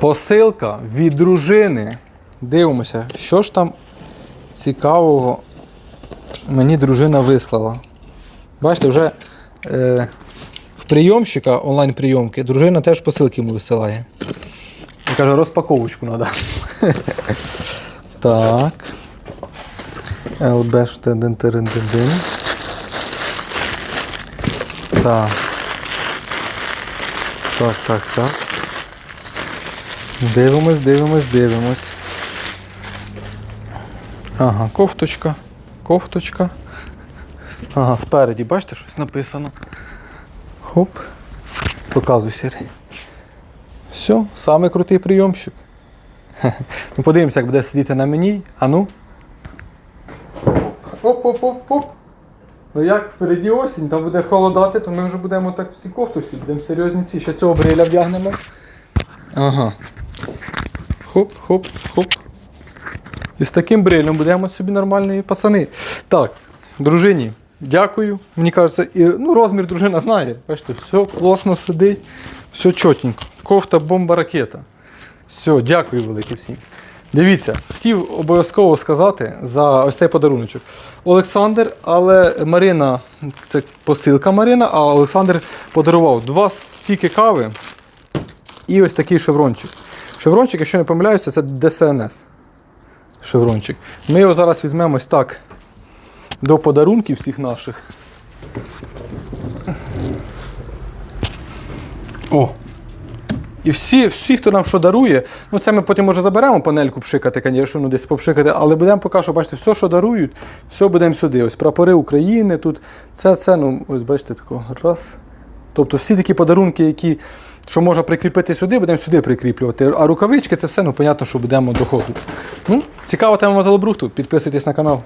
Посилка від дружини. Дивимося, що ж там цікавого мені дружина вислала. Бачите, вже е, прийомщика онлайн-прийомки, дружина теж посилки йому висилає. Я кажу, розпаковочку треба. так. ЛБ штедентерендедин. Так. Так, так, так. Дивимось, дивимось, дивимось. Ага, кофточка. Кофточка. Ага, спереді, бачите, щось написано. Хоп. Показуй Сергій. Все, самий крутий прийомщик. Ну, подивимося, як буде сидіти на мені. А ну. Оп-оп-оп-оп. Ну як впереді осінь, там буде холодати, то ми вже будемо так всі кофтусі, будемо серйозні ці. Ще цього бриля вдягнемо. Ага. Хоп, хоп, хоп. І з таким брилем будемо собі нормальні пацани. Так, дружині, дякую. Мені кажеться, і, ну, розмір дружина знає. Бачите, все класно сидить, все чотенько. Кофта, бомба, ракета. Все, дякую велике всім. Дивіться, хотів обов'язково сказати за ось цей подаруночок. Олександр, але Марина, це посилка Марина, а Олександр подарував два стільки кави і ось такий шеврончик. Шеврончик, якщо не помиляюся, це ДСНС. Шеврончик. Ми його зараз візьмемо ось так до подарунків всіх наших. О! І всі, всі, хто нам що дарує, ну це ми потім може заберемо панельку пшикати, звісно, ну десь попшикати, але будемо поки що, бачите, все, що дарують, все будемо сюди. Ось прапори України, тут це, це, ну, ось бачите, тако, раз. Тобто всі такі подарунки, які що можна прикріпити сюди, будемо сюди прикріплювати. А рукавички це все, ну, понятно, що будемо доходити. Ну, цікава тема металобрухту. Підписуйтесь на канал.